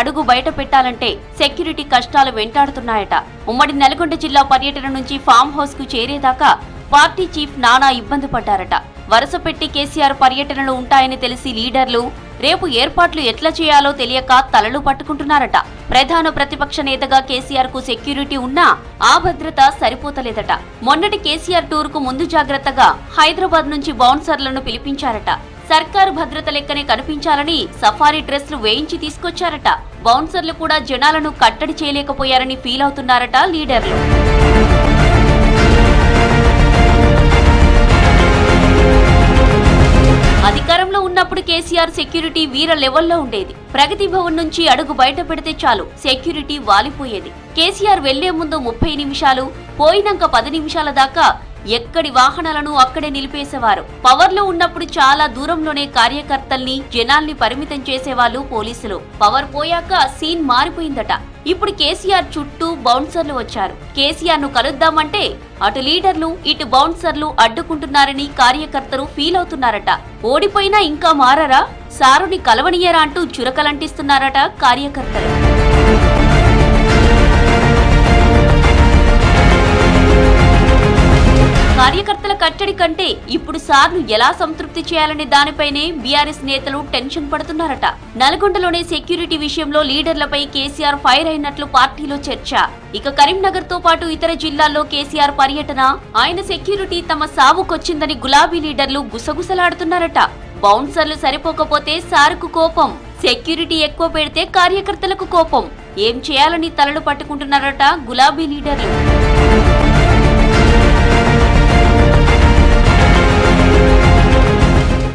అడుగు బయట పెట్టాలంటే సెక్యూరిటీ కష్టాలు వెంటాడుతున్నాయట. ఉమ్మడి నల్గొండ జిల్లా పర్యటన నుంచి ఫామ్ హౌస్కు చేరేదాకా పార్టీ చీఫ్ నానా ఇబ్బంది పడ్డారట. వరుస పెట్టి కేసీఆర్ పర్యటనలు ఉంటాయని తెలిసి లీడర్లు రేపు ఏర్పాట్లు ఎట్లా చేయాలో తెలియక తలలు పట్టుకుంటున్నారట. ప్రధాన ప్రతిపక్ష నేతగా కేసీఆర్కు సెక్యూరిటీ ఉన్నా ఆ భద్రత సరిపోతలేదట. మొన్నటి కేసీఆర్ టూర్కు ముందు జాగ్రత్తగా హైదరాబాద్ నుంచి బౌన్సర్లను పిలిపించారట. సర్కారు భద్రత లెక్కనే కనిపించాలని సఫారీ డ్రెస్లు వేయించి తీసుకొచ్చారట. బౌన్సర్లు కూడా జనాలను కట్టడి చేయలేకపోయారని ఫీల్ అవుతున్నారట లీడర్లు. అధికారంలో ఉన్నప్పుడు కేసీఆర్ సెక్యూరిటీ వీర లెవెల్లో ఉండేది. ప్రగతి భవన్ నుంచి అడుగు బయట పెడితే చాలు సెక్యూరిటీ వాలిపోయేది. కేసీఆర్ వెళ్ళే ముందు ముప్పై నిమిషాలు పోయినాక పది నిమిషాల దాకా ఎక్కడి వాహనాలను అక్కడే నిలిపేసేవారు. పవర్లో ఉన్నప్పుడు చాలా దూరంలోనే కార్యకర్తల్ని జనాల్ని పరిమితం చేసేవాళ్ళు పోలీసులు. పవర్ పోయాక సీన్ మారిపోయిందట. ఇప్పుడు కేసీఆర్ చుట్టూ బౌన్సర్లు వచ్చారు. కేసీఆర్ను కలుద్దామంటే అటు లీడర్లు ఇటు బౌన్సర్లు అడ్డుకుంటున్నారని కార్యకర్తలు ఫీల్ అవుతున్నారట. ఓడిపోయినా ఇంకా మారరా? సారుని కలవనియరా అంటూ చురకలంటిస్తున్నారట కార్యకర్తలు. కార్యకర్తల కట్టడి కంటే ఇప్పుడు సార్ను ఎలా సంతృప్తి చేయాలనే దానిపైనే బీఆర్ఎస్ నేతలు టెన్షన్ పడుతున్నారట. నల్గొండలోనే సెక్యూరిటీ విషయంలో లీడర్లపై కేసీఆర్ ఫైర్ అయినట్లు పార్టీలో చర్చ. ఇక కరీంనగర్తో పాటు ఇతర జిల్లాల్లో కేసీఆర్ పర్యటన ఆయన సెక్యూరిటీ తమ సావుకొచ్చిందని గులాబీ లీడర్లు గుసగుసలాడుతున్నారట. బౌన్సర్లు సరిపోకపోతే సార్కు కోపం సెక్యూరిటీ ఎక్కువ పెడితే కార్యకర్తలకు కోపం. ఏం చేయాలని తలలు పట్టుకుంటున్నారట గులాబీ లీడర్లు.